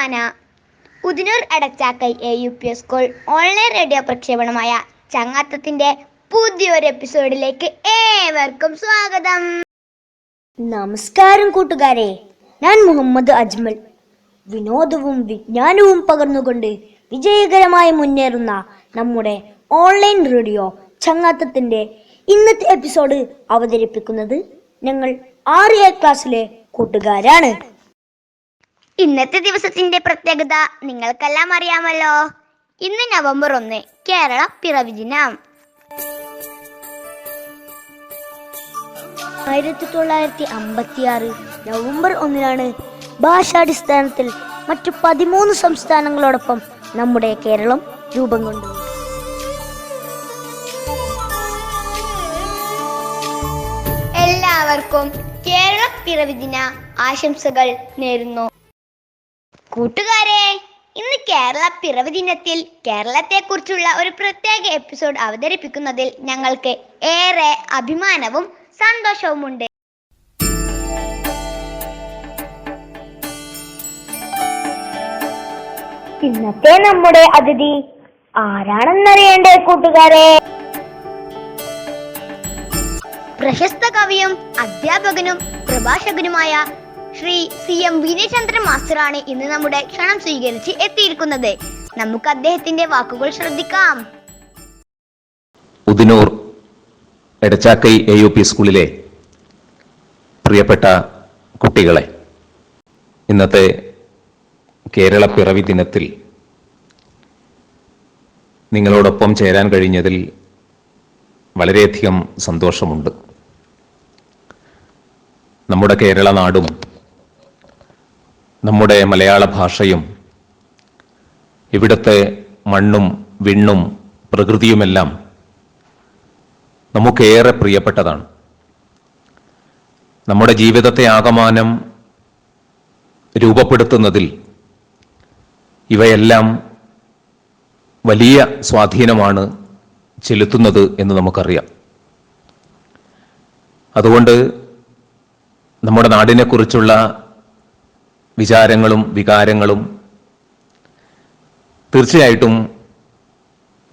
Shifana Udinur Edachakkai A U P school. Online radio പ്രക്ഷേപണമായ ചങ്ങാത്തത്തിന്റെ പുതിയൊരു എപ്പിസോഡിലേക്ക് ഏവർക്കും സ്വാഗതം. നമസ്കാരം കൂട്ടുകാരെ. ഞാൻ മുഹമ്മദ് അജ്മൽ. വിനോദവും വിജ്ഞാനവും പകർന്നുകൊണ്ട് വിജയകരമായി മുന്നേറുന്ന നമ്മുടെ ഓൺലൈൻ റേഡിയോ ചങ്ങാത്തത്തിന്റെ ഇന്നത്തെ എപ്പിസോഡ് അവതരിപ്പിക്കുന്നത് ഞങ്ങൾ ആറ് എ ക്ലാസ്സിലെ കൂട്ടുകാരാണ്. ഇന്നത്തെ ദിവസത്തിന്റെ പ്രത്യേകത നിങ്ങൾക്കെല്ലാം അറിയാമല്ലോ. ഇന്ന് നവംബർ ഒന്ന് കേരള പിറവി ദിനം. ആയിരത്തി തൊള്ളായിരത്തി അമ്പത്തി ആറ് നവംബർ ഒന്നിനാണ് ഭാഷാടിസ്ഥാനത്തിൽ മറ്റു പതിമൂന്ന് സംസ്ഥാനങ്ങളോടൊപ്പം നമ്മുടെ കേരളം രൂപം കൊണ്ടത്. എല്ലാവർക്കും കേരള പിറവി ദിന ആശംസകൾ നേരുന്നു. കൂട്ടുകാരെ ഇന്ന് കേരള പിറവി ദിനത്തിൽ കേരളത്തെക്കുറിച്ചുള്ള ഒരു പ്രത്യേക എപ്പിസോഡ് അവതരിപ്പിക്കുന്നതിൽ ഞങ്ങൾക്ക് ഏറെ അഭിമാനവും സന്തോഷവുമുണ്ട്. ഇന്നത്തെ നമ്മുടെ അതിഥി ആരാണെന്നറിയേണ്ടേ കൂട്ടുകാരെ? പ്രശസ്ത കവിയും അധ്യാപകനും പ്രഭാഷകനുമായ ശ്രീ സി എം വിനയചന്ദ്രൻ മാസ്റ്ററാണ് ഇന്ന് നമ്മുടെ ക്ഷണം സ്വീകരിച്ച് എത്തിയിരിക്കുന്നത്. നമുക്ക് അദ്ദേഹത്തിന്റെ വാക്കുകൾ ശ്രദ്ധിക്കാം. Udinur Edachakkai A U P സ്കൂളിലെ പ്രിയപ്പെട്ട കുട്ടികളെ ഇന്നത്തെ കേരള പിറവി ദിനത്തിൽ നിങ്ങളോടൊപ്പം ചേരാൻ കഴിഞ്ഞതിൽ വളരെയധികം സന്തോഷമുണ്ട്. നമ്മുടെ കേരള നാടും നമ്മുടെ മലയാള ഭാഷയും ഇവിടുത്തെ മണ്ണും വിണ്ണും പ്രകൃതിയുമെല്ലാം നമുക്കേറെ പ്രിയപ്പെട്ടതാണ്. നമ്മുടെ ജീവിതത്തെ ആകമാനം രൂപപ്പെടുത്തുന്നതിൽ ഇവയെല്ലാം വലിയ സ്വാധീനമാണ് ചെലുത്തുന്നത് എന്ന് നമുക്കറിയാം. അതുകൊണ്ട് നമ്മുടെ നാടിനെക്കുറിച്ചുള്ള വിചാരങ്ങളും വികാരങ്ങളും തീർച്ചയായിട്ടും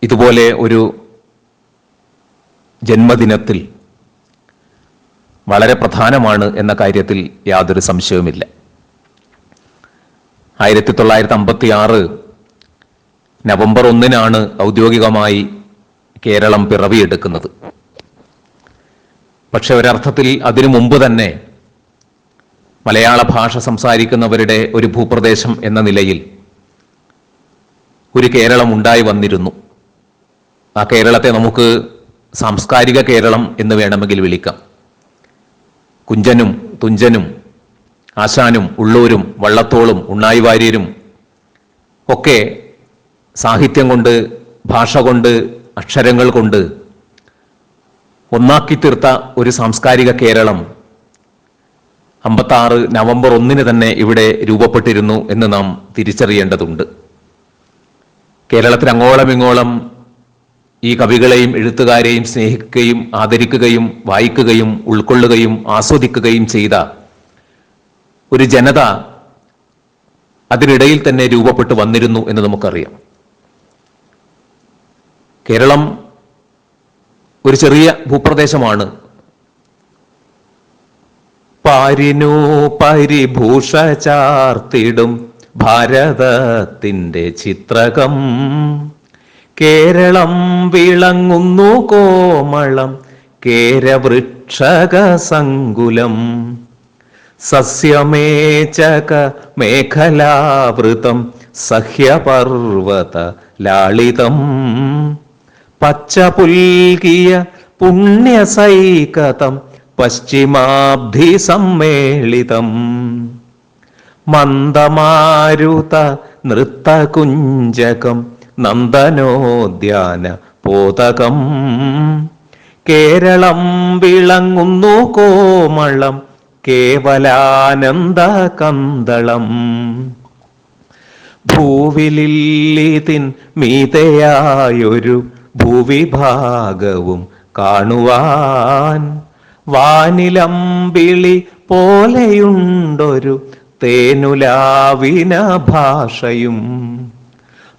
ഇതുപോലെ ഒരു ജന്മദിനത്തിൽ വളരെ പ്രധാനമാണ് എന്ന കാര്യത്തിൽ യാതൊരു സംശയവുമില്ല. ആയിരത്തി തൊള്ളായിരത്തി അമ്പത്തി ആറ് നവംബർ ഒന്നിനാണ് ഔദ്യോഗികമായി കേരളം പിറവിയെടുക്കുന്നത്. പക്ഷെ ഒരർത്ഥത്തിൽ അതിനു മുമ്പ് തന്നെ മലയാള ഭാഷ സംസാരിക്കുന്നവരുടെ ഒരു ഭൂപ്രദേശം എന്ന നിലയിൽ ഒരു കേരളം ഉണ്ടായി വന്നിരുന്നു. ആ കേരളത്തെ നമുക്ക് സാംസ്കാരിക കേരളം എന്ന് വേണമെങ്കിൽ വിളിക്കാം. കുഞ്ചനും തുഞ്ചനും ആശാനും ഉള്ളൂരും വള്ളത്തോളും ഉണ്ണായി വാര്യരും ഒക്കെ സാഹിത്യം കൊണ്ട് ഭാഷ കൊണ്ട് അക്ഷരങ്ങൾ കൊണ്ട് ഒന്നാക്കി തീർത്ത ഒരു സാംസ്കാരിക കേരളം അമ്പത്താറ് നവംബർ ഒന്നിന് തന്നെ ഇവിടെ രൂപപ്പെട്ടിരുന്നു എന്ന് നാം തിരിച്ചറിയേണ്ടതുണ്ട്. കേരളത്തിൽ അങ്ങോളം ഇങ്ങോളം ഈ കവികളെയും എഴുത്തുകാരെയും സ്നേഹിക്കുകയും ആദരിക്കുകയും വായിക്കുകയും ഉൾക്കൊള്ളുകയും ആസ്വദിക്കുകയും ചെയ്ത ഒരു ജനത അതിനിടയിൽ തന്നെ രൂപപ്പെട്ടു വന്നിരുന്നു എന്ന് നമുക്കറിയാം. കേരളം ഒരു ചെറിയ ഭൂപ്രദേശമാണ്. പാരിനു പരിഭൂഷ ചാർത്തിടും ഭാരതത്തിന്റെ ചിത്രകം. കേരളം വിളങ്ങുന്നു കോമളം കേരവൃക്ഷക സങ്കുലം സസ്യമേചക മേഖലാവൃതം സഹ്യപർവത ലാളിതം പച്ച പുൽകിയ പുണ്യസൈകതം പശ്ചിമാബ്ധി സമ്മേളിതം മന്ദമാരുത നൃത്തകുഞ്ചകം നന്ദനോദ്യാന പോതകം കേരളം വിളങ്ങുന്നു കോമളം കേവലാനന്ദ കന്തളം ഭൂവിലില്ലിതിൻ മീതയായൊരു ഭൂവിഭാഗവും കാണുവാൻ വാനിലമ്പിളി പോലെയുണ്ടൊരു തേനുലാവിന ഭാഷയും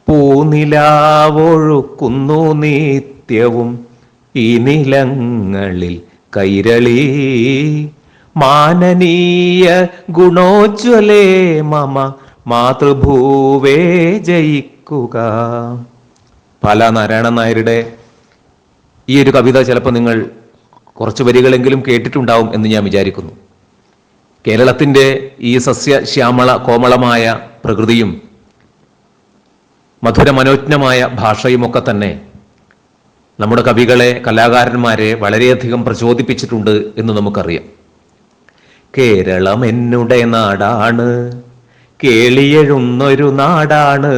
പൂനിലാവൊഴുക്കുന്നു നിത്യവും ഈ നിലങ്ങളിൽ കൈരളി. മാനനീയ ഗുണോജ്വലേ മമ മാതൃഭൂവേ ജയിക്കുക. പല നാരായണൻ നായരുടെ ഈ ഒരു കവിത ചിലപ്പോൾ നിങ്ങൾ കുറച്ച് വരികളെങ്കിലും കേട്ടിട്ടുണ്ടാവും എന്ന് ഞാൻ വിചാരിക്കുന്നു. കേരളത്തിന്റെ ഈ സസ്യ ശ്യാമള കോമളമായ പ്രകൃതിയും മധുര മനോജ്ഞമായ ഭാഷയുമൊക്കെ തന്നെ നമ്മുടെ കവികളെ കലാകാരന്മാരെ വളരെയധികം പ്രചോദിപ്പിച്ചിട്ടുണ്ട് എന്ന് നമുക്കറിയാം. കേരളം എന്നുടെ നാടാണ് കേളിയെഴുന്നൊരു നാടാണ്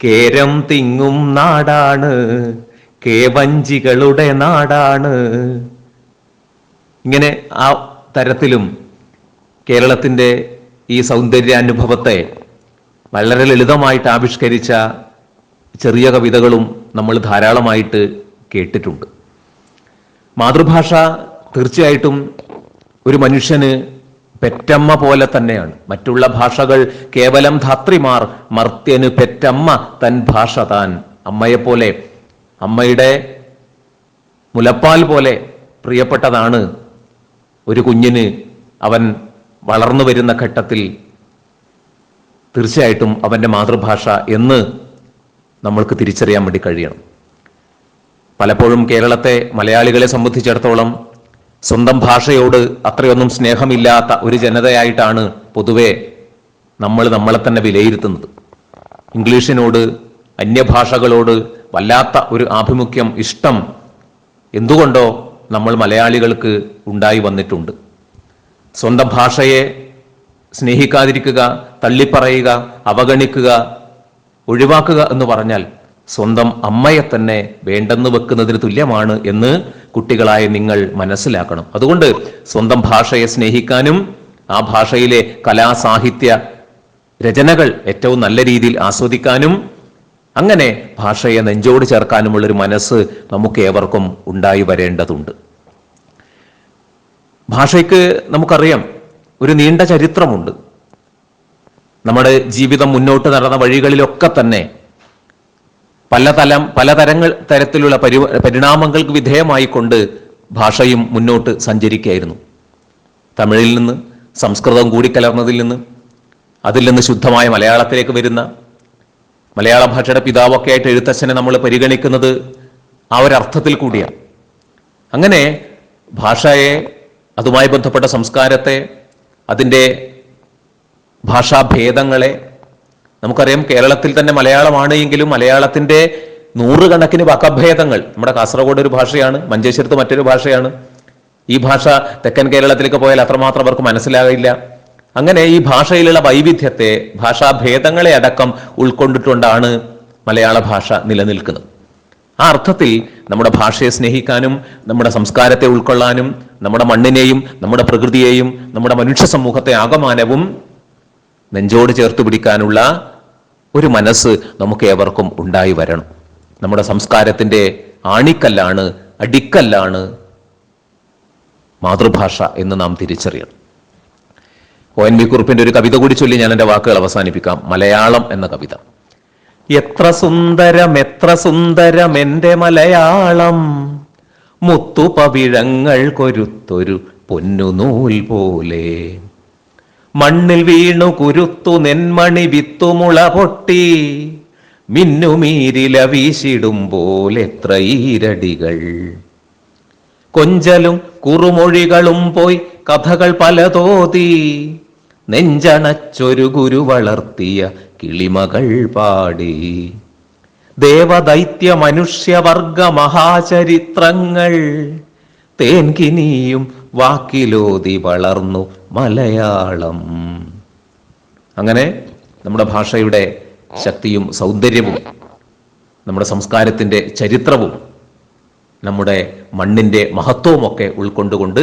കേരം തിങ്ങും നാടാണ് കേവഞ്ചികളുടെ നാടാണ് ഇങ്ങനെ ആ തരത്തിലും കേരളത്തിന്റെ ഈ സൗന്ദര്യാനുഭവത്തെ വളരെ ലളിതമായിട്ട് ആവിഷ്കരിച്ച ചെറിയ കവിതകളും നമ്മൾ ധാരാളമായിട്ട് കേട്ടിട്ടുണ്ട്. മാതൃഭാഷ തീർച്ചയായിട്ടും ഒരു മനുഷ്യന് പെറ്റമ്മ പോലെ തന്നെയാണ്. മറ്റുള്ള ഭാഷകൾ കേവലം ധാത്രിമാർ മർത്യന് പെറ്റമ്മ തൻ ഭാഷ താൻ അമ്മയെപ്പോലെ അമ്മയുടെ മുലപ്പാൽ പോലെ പ്രിയപ്പെട്ടതാണ് ഒരു കുഞ്ഞിന് അവൻ വളർന്നു വരുന്ന ഘട്ടത്തിൽ തീർച്ചയായിട്ടും അവന്റെ മാതൃഭാഷ എന്ന് നമ്മൾക്ക് തിരിച്ചറിയാൻ വേണ്ടി കഴിയണം. പലപ്പോഴും കേരളത്തെ മലയാളികളെ സംബന്ധിച്ചിടത്തോളം സ്വന്തം ഭാഷയോട് അത്രയൊന്നും സ്നേഹമില്ലാത്ത ഒരു ജനതയായിട്ടാണ് പൊതുവെ നമ്മൾ നമ്മളെ തന്നെ വിലയിരുത്തുന്നത്. ഇംഗ്ലീഷിനോട് അന്യഭാഷകളോട് വല്ലാത്ത ഒരു ആഭിമുഖ്യം ഇഷ്ടം എന്തുകൊണ്ടോ നമ്മൾ മലയാളികൾക്ക് ഉണ്ടായി വന്നിട്ടുണ്ട്. സ്വന്തം ഭാഷയെ സ്നേഹിക്കാതിരിക്കുക തള്ളിപ്പറയുക അവഗണിക്കുക ഒഴിവാക്കുക എന്ന് പറഞ്ഞാൽ സ്വന്തം അമ്മയെ തന്നെ വേണ്ടെന്ന് വെക്കുന്നതിന് തുല്യമാണ് എന്ന് കുട്ടികളായ നിങ്ങൾ മനസ്സിലാക്കണം. അതുകൊണ്ട് സ്വന്തം ഭാഷയെ സ്നേഹിക്കാനും ആ ഭാഷയിലെ കലാസാഹിത്യ രചനകൾ ഏറ്റവും നല്ല രീതിയിൽ ആസ്വദിക്കാനും അങ്ങനെ ഭാഷയെ നെഞ്ചോട് ചേർക്കാനുമുള്ളൊരു മനസ്സ് നമുക്ക് ഏവർക്കും ഉണ്ടായി വരേണ്ടതുണ്ട്. ഭാഷയ്ക്ക് നമുക്കറിയാം ഒരു നീണ്ട ചരിത്രമുണ്ട്. നമ്മുടെ ജീവിതം മുന്നോട്ട് നടന്ന വഴികളിലൊക്കെ തന്നെ പലതലം പലതരങ്ങൾ തരത്തിലുള്ള പരി പരിണാമങ്ങൾക്ക് വിധേയമായിക്കൊണ്ട് ഭാഷയും മുന്നോട്ട് സഞ്ചരിക്കുകയായിരുന്നു. തമിഴിൽ നിന്ന് സംസ്കൃതം കൂടിക്കലർന്നതിൽ നിന്ന് അതിൽ നിന്ന് ശുദ്ധമായ മലയാളത്തിലേക്ക് വരുന്ന മലയാള ഭാഷയുടെ പിതാവൊക്കെ ആയിട്ട് എഴുത്തച്ഛനെ നമ്മൾ പരിഗണിക്കുന്നത് ആ ഒരർത്ഥത്തിൽ കൂടിയാണ് അങ്ങനെ ഭാഷയെ അതുമായി ബന്ധപ്പെട്ട സംസ്കാരത്തെ അതിന്റെ ഭാഷാഭേദങ്ങളെ നമുക്കറിയാം കേരളത്തിൽ തന്നെ മലയാളമാണ് എങ്കിലും മലയാളത്തിന്റെ നൂറുകണക്കിന് വകഭേദങ്ങൾ നമ്മുടെ കാസർഗോഡ് ഒരു ഭാഷയാണ് മഞ്ചേശ്വരത്ത് മറ്റൊരു ഭാഷയാണ്. ഈ ഭാഷ തെക്കൻ കേരളത്തിലേക്ക് പോയാൽ അത്രമാത്രം അവർക്ക് മനസ്സിലാകില്ല അങ്ങനെ ഈ ഭാഷയിലുള്ള വൈവിധ്യത്തെ ഭാഷാഭേദങ്ങളെ അടക്കം ഉൾക്കൊണ്ടിട്ടുകൊണ്ടാണ് മലയാള ഭാഷ നിലനിൽക്കുന്നത്. ആ അർത്ഥത്തിൽ നമ്മുടെ ഭാഷയെ സ്നേഹിക്കാനും നമ്മുടെ സംസ്കാരത്തെ ഉൾക്കൊള്ളാനും നമ്മുടെ മണ്ണിനെയും നമ്മുടെ പ്രകൃതിയെയും നമ്മുടെ മനുഷ്യ സമൂഹത്തെ ആകമാനവും നെഞ്ചോട് ചേർത്ത് പിടിക്കാനുള്ള ഒരു മനസ്സ് നമുക്ക് ഏവർക്കും ഉണ്ടായി വരണം. നമ്മുടെ സംസ്കാരത്തിന്റെ ആണിക്കല്ലാണ് അടിക്കല്ലാണ് മാതൃഭാഷ എന്ന് നാം തിരിച്ചറിയണം. ഒ എൻ വി കുറുപ്പിന്റെ ഒരു കവിത കൂടി ചൊല്ലി ഞാൻ എന്റെ വാക്കുകൾ അവസാനിപ്പിക്കാം. മലയാളം എന്ന കവിത. എത്ര സുന്ദരം എത്ര സുന്ദരം എന്റെ മലയാളം. മുത്തുപവിഴങ്ങൾ കൊരുത്തൊരു പൊന്നുനൂൽ പോലെ. മണ്ണിൽ വീണു കുരുത്തു നെന്മണി വിത്തുമുള പൊട്ടി. മിന്നുമീരില വീശിടുമ്പോൾ എത്ര ഈരടികൾ. കൊഞ്ചലും കുറുമൊഴികളും പോയി കഥകൾ പലതോതി. നെഞ്ചണച്ചൊരു ഗുരു വളർത്തിയ കിളിമകൾ പാടി. ദേവദൈത്യ മനുഷ്യവർഗ മഹാചരിത്രങ്ങൾ തേൻകിനിയും വാക്കിലോതി വളർന്നു മലയാളം. അങ്ങനെ നമ്മുടെ ഭാഷയുടെ ശക്തിയും സൗന്ദര്യവും നമ്മുടെ സംസ്കാരത്തിന്റെ ചരിത്രവും നമ്മുടെ മണ്ണിന്റെ മഹത്വവുമൊക്കെ ഉൾക്കൊണ്ടുകൊണ്ട്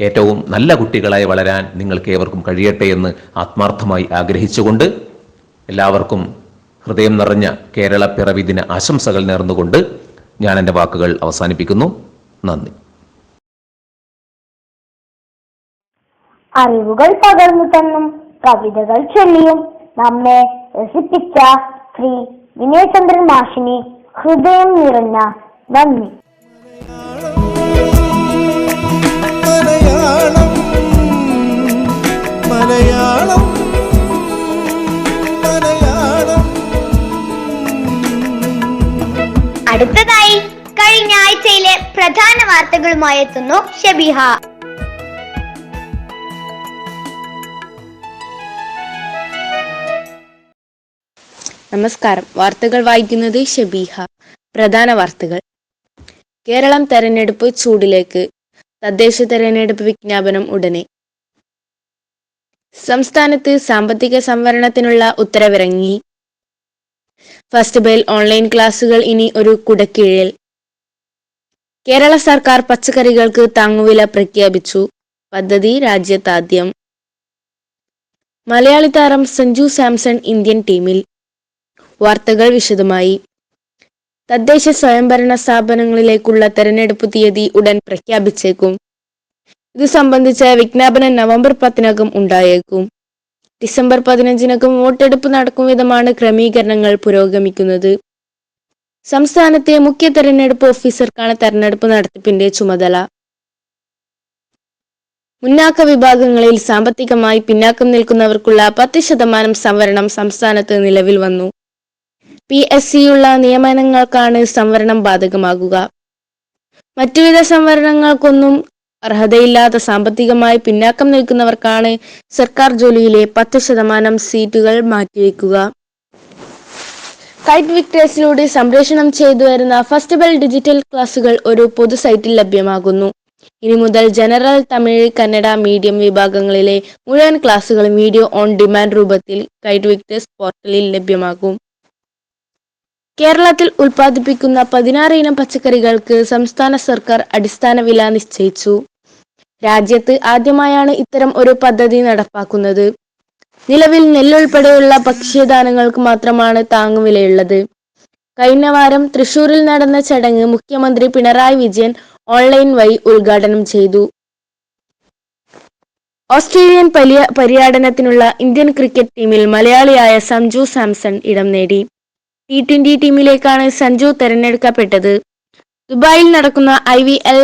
ഏറ്റവും നല്ല കുട്ടികളായി വളരാൻ നിങ്ങൾക്ക് ഏവർക്കും കഴിയട്ടെ എന്ന് ആത്മാർത്ഥമായി ആഗ്രഹിച്ചുകൊണ്ട് എല്ലാവർക്കും ഹൃദയം നിറഞ്ഞ കേരള പിറവി ദിന ആശംസകൾ നേർന്നുകൊണ്ട് ഞാൻ എന്റെ വാക്കുകൾ അവസാനിപ്പിക്കുന്നു. നന്ദി. അറിവുകൾ പകർന്നു തന്നും കവിതകൾ ചൊല്ലിയും നമ്മെ രസിപ്പിച്ച ശ്രീ വിനയചന്ദ്രൻ മാഷിനെ ഹൃദയം നിറഞ്ഞ നന്ദി. മലയാളം മലയാളം മലയാളം. അടുത്തതായി കഴിഞ്ഞ ആഴ്ചയിലെ പ്രധാന വാർത്തകളുമായി എത്തുന്നു ഷബിഹ. നമസ്കാരം. വാർത്തകൾ വായിക്കുന്നത് ഷബീഹ. പ്രധാന വാർത്തകൾ. കേരളം തെരഞ്ഞെടുപ്പ് ചൂടിലേക്ക് തദ്ദേശ തെരഞ്ഞെടുപ്പ് വിജ്ഞാപനം ഉടനെ. സംസ്ഥാനത്ത് സാമ്പത്തിക സംവരണത്തിനുള്ള ഉത്തരവിറങ്ങി. ഫസ്റ്റ് ബെൽ ഓൺലൈൻ ക്ലാസുകൾ ഇനി ഒരു കുടക്കീഴിൽ. കേരള സർക്കാർ പച്ചക്കറികൾക്ക് താങ്ങുവില പ്രഖ്യാപിച്ചു. പദ്ധതി രാജ്യത്താദ്യം. മലയാളി താരം സഞ്ജു സാംസൺ ഇന്ത്യൻ ടീമിൽ. വാർത്തകൾ വിശദമായി. തദ്ദേശ സ്വയംഭരണ സ്ഥാപനങ്ങളിലേക്കുള്ള തെരഞ്ഞെടുപ്പ് തീയതി ഉടൻ പ്രഖ്യാപിച്ചേക്കും. ഇത് സംബന്ധിച്ച വിജ്ഞാപനം നവംബർ പത്തിനകം ഉണ്ടായേക്കും. ഡിസംബർ പതിനഞ്ചിനകം വോട്ടെടുപ്പ് നടക്കും വിധമാണ് ക്രമീകരണങ്ങൾ പുരോഗമിക്കുന്നത്. സംസ്ഥാനത്തെ മുഖ്യ തെരഞ്ഞെടുപ്പ് ഓഫീസർക്കാണ് തെരഞ്ഞെടുപ്പ് നടത്തിപ്പിന്റെ ചുമതല. മുന്നാക്ക വിഭാഗങ്ങളിൽ സാമ്പത്തികമായി പിന്നാക്കം നിൽക്കുന്നവർക്കുള്ള പത്ത് ശതമാനം സംവരണം സംസ്ഥാനത്ത് നിലവിൽ വന്നു. പി എസ് സിയുള്ള നിയമനങ്ങൾക്കാണ് സംവരണം ബാധകമാകുക. മറ്റുവിധ സംവരണങ്ങൾക്കൊന്നും അർഹതയില്ലാത്ത സാമ്പത്തികമായി പിന്നാക്കം നിൽക്കുന്നവർക്കാണ് സർക്കാർ ജോലിയിലെ പത്ത് ശതമാനം സീറ്റുകൾ മാറ്റിവെക്കുക. കൈറ്റ് വിക്ടേഴ്സിലൂടെ സംപ്രേഷണം ചെയ്തു വരുന്ന ഫസ്റ്റ് ഡിജിറ്റൽ ക്ലാസുകൾ ഒരു പൊതു സൈറ്റിൽ ലഭ്യമാകുന്നു. ഇനി മുതൽ ജനറൽ തമിഴ് കന്നഡ മീഡിയം വിഭാഗങ്ങളിലെ മുഴുവൻ ക്ലാസുകളും വീഡിയോ ഓൺ ഡിമാൻഡ് രൂപത്തിൽ കൈറ്റ് വിക്ടേഴ്സ് പോർട്ടലിൽ ലഭ്യമാകും. കേരളത്തിൽ ഉൽപ്പാദിപ്പിക്കുന്ന പതിനാറ് ഇനം പച്ചക്കറികൾക്ക് സംസ്ഥാന സർക്കാർ അടിസ്ഥാന വില നിശ്ചയിച്ചു. രാജ്യത്ത് ആദ്യമായാണ് ഇത്തരം ഒരു പദ്ധതി നടപ്പാക്കുന്നത്. നിലവിൽ നെല്ലുൾപ്പെടെയുള്ള ഭക്ഷ്യധാനങ്ങൾക്ക് മാത്രമാണ് താങ്ങുവിലയുള്ളത് കഴിഞ്ഞ വാരം തൃശൂരിൽ നടന്ന ചടങ്ങ് മുഖ്യമന്ത്രി പിണറായി വിജയൻ ഓൺലൈൻ വഴി ഉദ്ഘാടനം ചെയ്തു. ഓസ്ട്രേലിയൻ പര്യ പര്യടനത്തിനുള്ള ഇന്ത്യൻ ക്രിക്കറ്റ് ടീമിൽ മലയാളിയായ സഞ്ജു സാംസൺ ഇടം നേടി. ടി ട്വന്റി ടീമിലേക്കാണ് സഞ്ജു തെരഞ്ഞെടുക്കപ്പെട്ടത്. ദുബായിൽ നടക്കുന്ന ഐ വി എൽ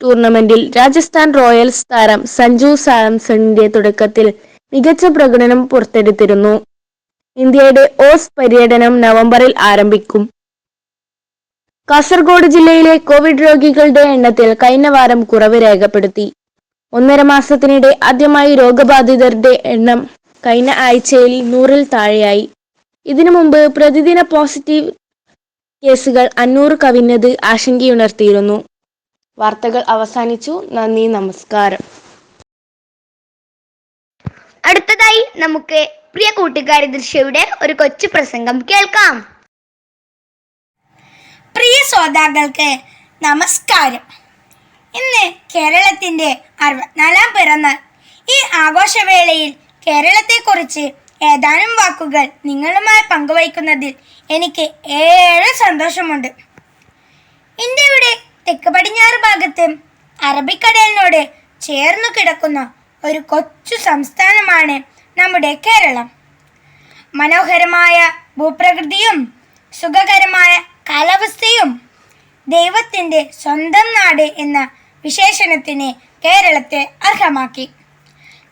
ടൂർണമെന്റിൽ രാജസ്ഥാൻ റോയൽസ് താരം സഞ്ജു സാംസണിന്റെ തുടക്കത്തിൽ മികച്ച പ്രകടനം പുറത്തെടുത്തിരുന്നു. ഇന്ത്യയുടെ ഓസ് പര്യടനം നവംബറിൽ ആരംഭിക്കും. കാസർഗോഡ് ജില്ലയിലെ കോവിഡ് രോഗികളുടെ എണ്ണത്തിൽ കഴിഞ്ഞ വാരം കുറവ് രേഖപ്പെടുത്തി. ഒന്നര മാസത്തിനിടെ ആദ്യമായി രോഗബാധിതരുടെ എണ്ണം കഴിഞ്ഞ ആഴ്ചയിൽ നൂറിൽ താഴെയായി. ഇതിനു മുമ്പ് പ്രതിദിന പോസിറ്റീവ് കേസുകൾ അഞ്ഞൂറ് കവിഞ്ഞത് ആശങ്കയുണർത്തിയിരുന്നു. വാർത്തകൾ അവസാനിച്ചു. നന്ദി നമസ്കാരം. അടുത്തതായി നമുക്ക് പ്രിയ കൂട്ടുകാരി ദൃശ്യയുടെ ഒരു കൊച്ചു പ്രസംഗം കേൾക്കാം. പ്രിയ ശ്രോതാക്കൾക്ക് നമസ്കാരം. ഇന്ന് കേരളത്തിന്റെ അറുപത്തിനാലാം പിറന്നാൾ. ഈ ആഘോഷവേളയിൽ കേരളത്തെക്കുറിച്ച് ഏതാനും വാക്കുകൾ നിങ്ങളുമായി പങ്കുവയ്ക്കുന്നതിൽ എനിക്ക് ഏറെ സന്തോഷമുണ്ട്. ഇന്ത്യയുടെ തെക്ക് പടിഞ്ഞാറ് ഭാഗത്ത് അറബിക്കടലിനോട് ചേർന്നു കിടക്കുന്ന ഒരു കൊച്ചു സംസ്ഥാനമാണ് നമ്മുടെ കേരളം. മനോഹരമായ ഭൂപ്രകൃതിയും സുഖകരമായ കാലാവസ്ഥയും ദൈവത്തിന്റെ സ്വന്തം നാട് എന്ന വിശേഷണത്തിന് കേരളത്തെ അർഹമാക്കി.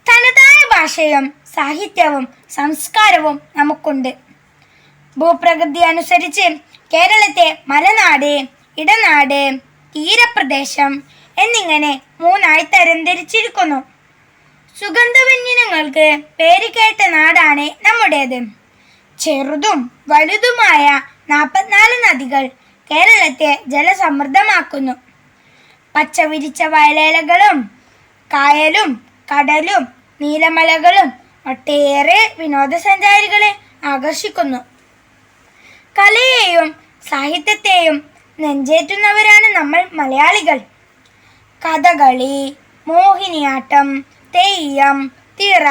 തനതായ ഭാഷയും സാഹിത്യവും സംസ്കാരവും നമുക്കുണ്ട്. ഭൂപ്രകൃതി അനുസരിച്ച് കേരളത്തെ മലനാട് ഇടനാട് തീരപ്രദേശം എന്നിങ്ങനെ മൂന്നായി തരംതിരിച്ചിരിക്കുന്നു സുഗന്ധവ്യഞ്ജനങ്ങൾക്ക് പേരുകേട്ട നാടാണ് നമ്മുടേത്. ചെറുതും വലുതുമായ നാൽപ്പത്തിനാല് നദികൾ കേരളത്തെ ജലസമൃദ്ധമാക്കുന്നു. പച്ചവിരിച്ച വയലേലകളും കായലും കടലും നീലമലകളും ഒട്ടേറെ വിനോദസഞ്ചാരികളെ ആകർഷിക്കുന്നു. കലയെയും സാഹിത്യത്തെയും നെഞ്ചേറ്റുന്നവരാണ് നമ്മൾ മലയാളികൾ. കഥകളി മോഹിനിയാട്ടം തെയ്യം തിറ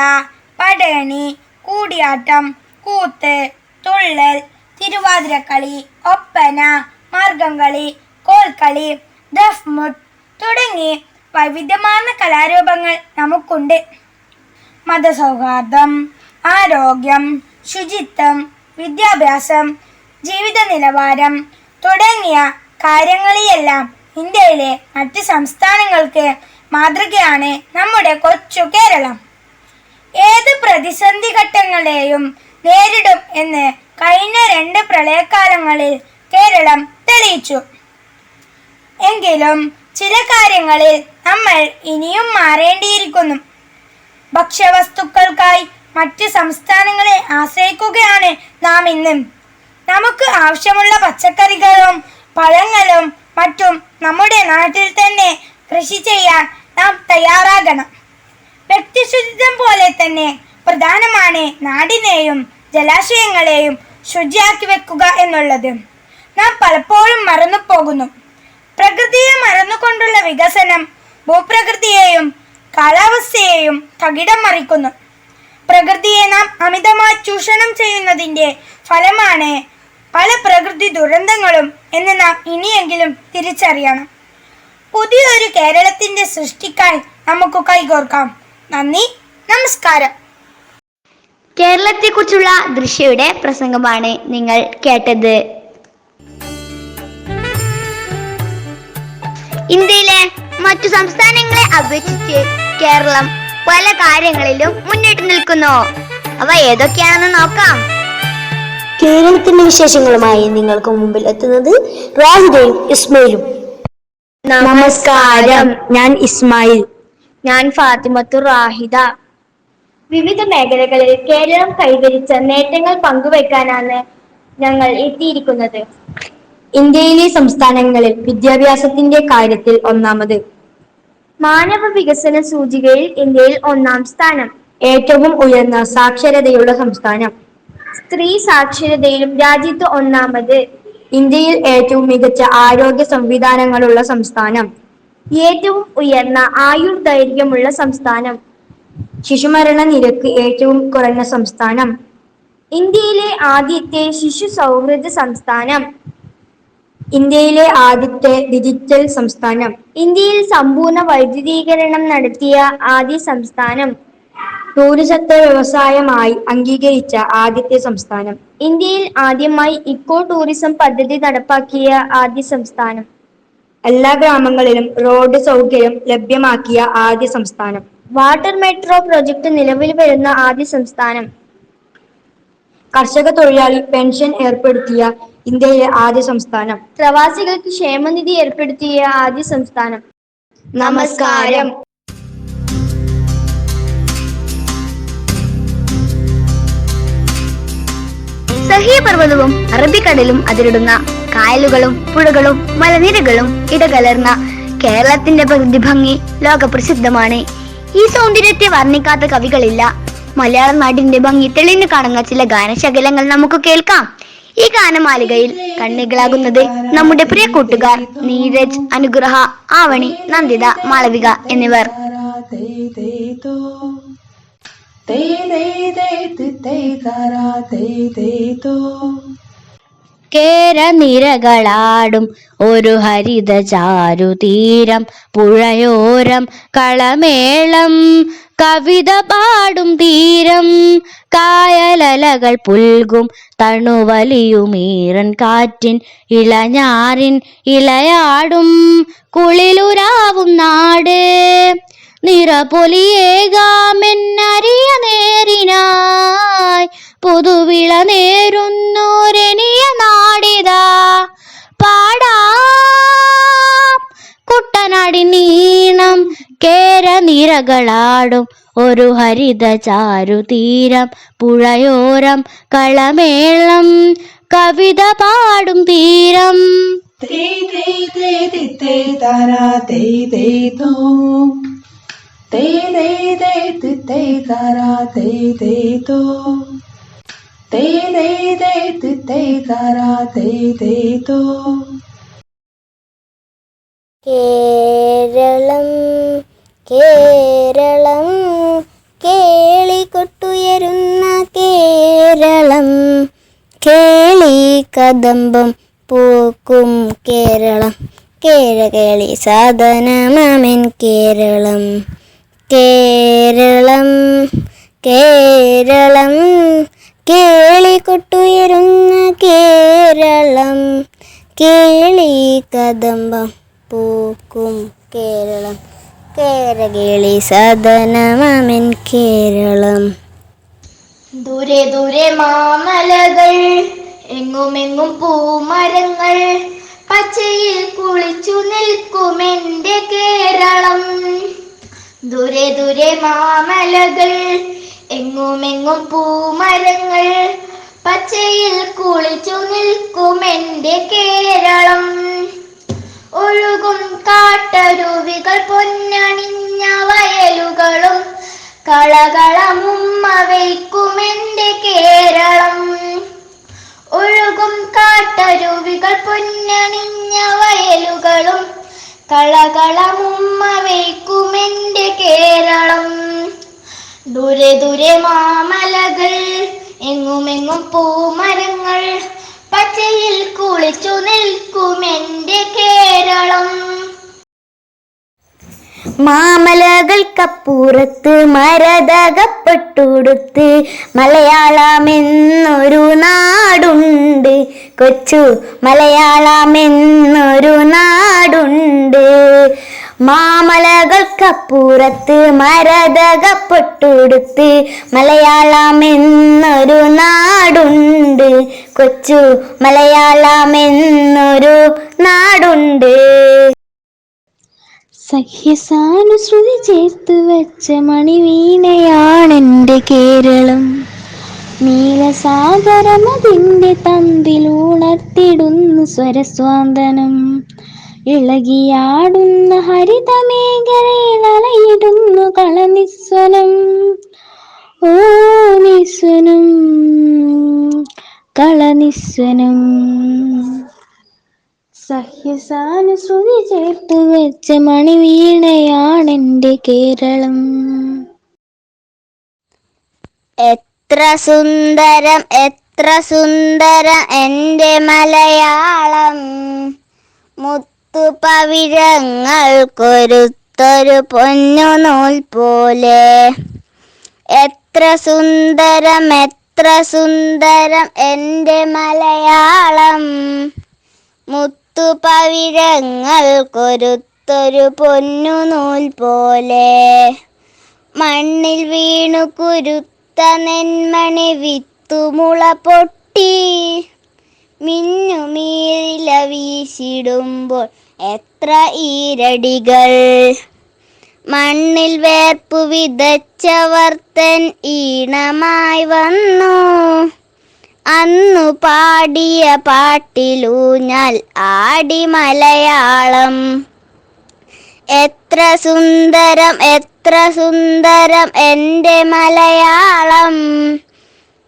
പടയണി കൂടിയാട്ടം കൂത്ത് തുള്ളൽ തിരുവാതിരക്കളി ഒപ്പന മാർഗംകളി കോൽക്കളി ദഫ്മുട്ട് തുടങ്ങി വൈവിധ്യമാർന്ന കലാരൂപങ്ങൾ നമുക്കുണ്ട്. മതസൗഹാർദ്ദം ആരോഗ്യം ശുചിത്വം വിദ്യാഭ്യാസം ജീവിത നിലവാരം തുടങ്ങിയ കാര്യങ്ങളിലെല്ലാം ഇന്ത്യയിലെ മറ്റ് സംസ്ഥാനങ്ങൾക്ക് മാതൃകയാണ് നമ്മുടെ കൊച്ചു കേരളം. ഏത് പ്രതിസന്ധി ഘട്ടങ്ങളെയും നേരിടും എന്ന് കഴിഞ്ഞ രണ്ട് പ്രളയകാലങ്ങളിൽ കേരളം തെളിയിച്ചു. എങ്കിലും ചില കാര്യങ്ങളിൽ നമ്മൾ ഇനിയും മാറേണ്ടിയിരിക്കുന്നു. ഭക്ഷ്യവസ്തുക്കൾക്കായി മറ്റ് സംസ്ഥാനങ്ങളെ ആശ്രയിക്കുകയാണ് നാം ഇന്നും. നമുക്ക് ആവശ്യമുള്ള പച്ചക്കറികളും പഴങ്ങളും മറ്റും നമ്മുടെ നാട്ടിൽ തന്നെ കൃഷി ചെയ്യാൻ നാം തയ്യാറാകണം. വ്യക്തിശുചിത്വം പോലെ തന്നെ പ്രധാനമാണ് നാടിനെയും ജലാശയങ്ങളെയും ശുചിയാക്കി വെക്കുക എന്നുള്ളത്. നാം പലപ്പോഴും മറന്നു പോകുന്നു പ്രകൃതിയെ മറന്നുകൊണ്ടുള്ള വികസനം ഭൂപ്രകൃതിയെയും കാലാവസ്ഥയെയും തകിടം മറിക്കുന്നു. പ്രകൃതിയെ നാം അമിതമായി ചൂഷണം ചെയ്യുന്നതിന്റെ ഫലമാണ് പല പ്രകൃതി ദുരന്തങ്ങളും എന്ന് നാം ഇനിയെങ്കിലും തിരിച്ചറിയണം. പുതിയൊരു കേരളത്തിന്റെ സൃഷ്ടിക്കായി നമുക്ക് കൈകോർക്കാം. നന്ദി നമസ്കാരം. കേരളത്തെക്കുറിച്ചുള്ള ദൃശ്യയുടെ പ്രസംഗമാണ് നിങ്ങൾ കേട്ടത്. ഇന്ത്യയിലെ മറ്റു സംസ്ഥാനങ്ങളെ അപേക്ഷിച്ച് കേരളം പല കാര്യങ്ങളിലും മുന്നിട്ട് നിൽക്കുന്നു. അവ ഏതൊക്കെയാണെന്ന് നോക്കാം. കേരളത്തിന്റെ വിശേഷങ്ങളുമായി നിങ്ങൾക്ക് മുമ്പിൽ എത്തുന്നത് റാഹിദയും ഇസ്മയിലും. നമസ്കാരം. ഞാൻ ഇസ്മായിൽ. ഞാൻ ഫാത്തിമത്തു റാഹിദ. വിവിധ മേഖലകളിൽ കേരളം കൈവരിച്ച നേട്ടങ്ങൾ പങ്കുവെക്കാനാണ് ഞങ്ങൾ എത്തിയിരിക്കുന്നത്. ഇന്ത്യയിലെ സംസ്ഥാനങ്ങളിൽ വിദ്യാഭ്യാസത്തിന്റെ കാര്യത്തിൽ ഒന്നാമത്. മാനവ വികസന സൂചികയിൽ ഇന്ത്യയിൽ ഒന്നാം സ്ഥാനം. ഏറ്റവും ഉയർന്ന സാക്ഷരതയുള്ള സംസ്ഥാനം. സ്ത്രീ സാക്ഷരതയിലും രാജ്യത്ത് ഒന്നാമത്. ഇന്ത്യയിൽ ഏറ്റവും മികച്ച ആരോഗ്യ സംവിധാനങ്ങളുള്ള സംസ്ഥാനം. ഏറ്റവും ഉയർന്ന ആയുർ ദൈർഘ്യമുള്ള സംസ്ഥാനം. ശിശുമരണ നിരക്ക് ഏറ്റവും കുറഞ്ഞ സംസ്ഥാനം. ഇന്ത്യയിലെ ആദ്യത്തെ ശിശു സൗഹൃദ സംസ്ഥാനം. ഇന്ത്യയിലെ ആദ്യത്തെ ഡിജിറ്റൽ സംസ്ഥാനം. ഇന്ത്യയിൽ സമ്പൂർണ വൈദ്യുതീകരണം നടത്തിയ ആദ്യ സംസ്ഥാനം. ടൂറിസത്തെ വ്യവസായമായി അംഗീകരിച്ച ആദ്യത്തെ സംസ്ഥാനം. ഇന്ത്യയിൽ ആദ്യമായി ഇക്കോ ടൂറിസം പദ്ധതി നടപ്പാക്കിയ ആദ്യ സംസ്ഥാനം. എല്ലാ ഗ്രാമങ്ങളിലും റോഡ് സൗകര്യം ലഭ്യമാക്കിയ ആദ്യ സംസ്ഥാനം. വാട്ടർ മെട്രോ പ്രൊജക്ട് നിലവിൽ വരുന്ന ആദ്യ സംസ്ഥാനം. കർഷക തൊഴിലാളി പെൻഷൻ ഏർപ്പെടുത്തിയ ഇന്ത്യയിലെ ആദ്യ സംസ്ഥാനം. പ്രവാസികൾക്ക് ക്ഷേമനിധി ഏർപ്പെടുത്തിയ ആദ്യ സംസ്ഥാനം. നമസ്കാരം. സഹ്യ പർവതവും അറബിക്കടലും അതിരിടുന്ന കായലുകളും പുഴകളും മലനിരകളും ഇടകലർന്ന കേരളത്തിന്റെ പ്രകൃതി ഭംഗി ലോകപ്രസിദ്ധമാണ്. ഈ സൗന്ദര്യത്തെ വർണിക്കാത്ത കവികളില്ല. മലയാള നാടിന്റെ ഭംഗി തെളിഞ്ഞു കാണുന്ന ചില ഗാനശകലങ്ങൾ നമുക്ക് കേൾക്കാം. ഈ ഗാനമാലികയിൽ കണ്ണികളാകുന്നത് നമ്മുടെ പ്രിയ കൂട്ടുകാർ നീരജ് അനുഗ്രഹ ആവണി നന്ദിത മാളവിക എന്നിവർ. കേരനിരകളാടും ഒരു ഹരിത ചാരുതീരം പുഴയോരം കളമേളം കവിത പാടും തീരം. കായലലകൾ പുൽകും. തണുവലിയുമീറൻ കാറ്റിൻ ഇളഞ്ഞാറിൻ ഇളയാടും. കുളിലുരാവും നാട്. നിറപൊലിയേകാമെന്നറിയ നേരിനായി. പുതുവിള നേരുന്നൂരനിയ നാടിതാ. കരകളാടും ഒരു ഹരിത ചാരു തീരം പുഴയോരം കളമേളം കവിത പാടും തീരം കേരളം കേരളം. കേളികൊട്ടുയരുന്ന കേരളം. കേളി കദമ്പം പൂക്കും കേരളം. കേരകേളി സാധനമാമൻ കേരളം. കേരളം കേരളം. കേളികൊട്ടുയരുന്ന കേരളം. കേളി കദമ്പം പൂക്കും കേരളം. കേരകേളി സദനമൻ കേരളം. ദൂരെ ദൂരെ മാമലകൾ എങ്ങുമെങ്ങും പൂമരങ്ങൾ പച്ചയിൽ കുളിച്ചു എന്റെ കേരളം. ദൂരെ ദൂരെ മാമലകൾ എങ്ങുമെങ്ങും പൂമരങ്ങൾ പച്ചയിൽ കുളിച്ചു എന്റെ കേരളം. ഒഴുകും കാട്ടരുവികൾ പൊന്നണിഞ്ഞ വയലുകളും കളകളമുമ്മ വയ്ക്കുമെന്റെ കേരളം. ഒഴുകും കാട്ടരുവികൾ പൊന്നണിഞ്ഞ വയലുകളും കളകളമുമ്മ വയ്ക്കുമെന്റെ കേരളം. ദുരെ ദുരെ മാമലകൾ എങ്ങുമെങ്ങും പൂമരങ്ങൾ പച്ചയിൽ കുളിച്ചു നിൽക്കും നിൽക്കുമെന്റെ കേരളം. മാമലകൾക്കപ്പുറത്ത് മരതകപ്പെട്ടുടുത്ത് മലയാളമെന്നൊരു നാടുണ്ട്. കൊച്ചു മലയാളമെന്നൊരു നാടുണ്ട്. മാമലകൾക്കപ്പുറത്ത് മരതകപ്പെട്ടുടുത്ത് മലയാളമെന്നൊരു നാടുണ്ട്. കൊച്ചു മലയാളമെന്നൊരു നാടുണ്ട്. സഹ്യസാനുശ്രുതി ചേർത്ത് വെച്ച മണിവീണയാണെന്റെ കേരളം. നീലസാഗരമതിന്റെ തന്തിലുണർത്തിടുന്നു സ്വരസ്വാന്തനം. ഇളകിയാടുന്ന ഹരിതമേഖലയിൽ കളനിസ്വനം. ഓ നിസ്വനം. കളനിസ്വനം. സഹ്യസാനുശ്രുതി ചേർത്ത് വെച്ച മണിവീണയാണെന്റെ കേരളം. എത്ര സുന്ദരം എത്ര സുന്ദരം എന്റെ മലയാളം. മുത്തുപവിഴങ്ങൾ കൊരുത്തൊരു പൊന്നു നൂൽ പോലെ എത്ര സുന്ദരം എത്ര സുന്ദരം എന്റെ മലയാളം. മുത്തുപവിഴങ്ങൾ കൊരുത്തൊരു പൊന്നു നൂൽ പോലെ. മണ്ണിൽ വീണു കുരുത്ത നെന്മണി വിത്തുമുള പൊട്ടി. മിന്നുമീരില വീശിടുമ്പോൾ എത്ര ഈരടികൾ. മണ്ണിൽ വേർപ്പു വിതച്ച വർത്തൻ ഈണമായി വന്നു. അന്നു പാടിയ പാട്ടിലൂഞ്ഞാൽ ആടി മലയാളം. എത്ര സുന്ദരം എത്ര സുന്ദരം എന്റെ മലയാളം.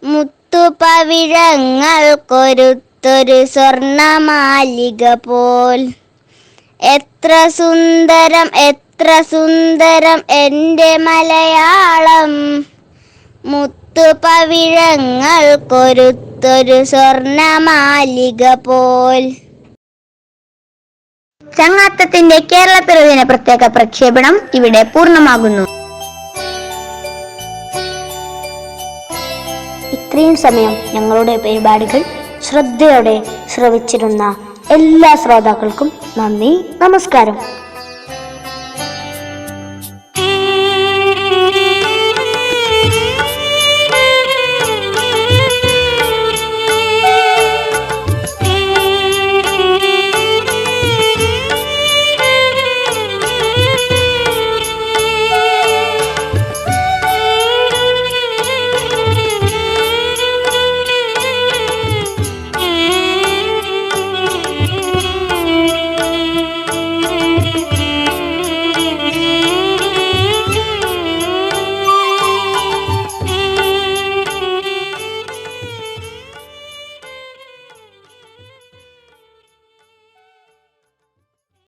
മുത്തുപവിഴങ്ങൾ കൊരുത്തൊരു സ്വർണമാലിക പോൽ. എത്ര സുന്ദരം എത്ര സുന്ദരം എന്റെ മലയാളം. മുത്തുപവിഴങ്ങൾ കൊരുത്തൊരു സ്വർണമാലിക പോൽ. ചങ്ങാത്തത്തിന്റെ കേരള പിറവിന പ്രത്യേക പ്രക്ഷേപണം ഇവിടെ പൂർണമാകുന്നു. ഇത്രയും സമയം ഞങ്ങളുടെ പരിപാടികൾ ശ്രദ്ധയോടെ ശ്രവിച്ചിരുന്ന എല്ലാ ശ്രോതാക്കൾക്കും നന്ദി നമസ്കാരം.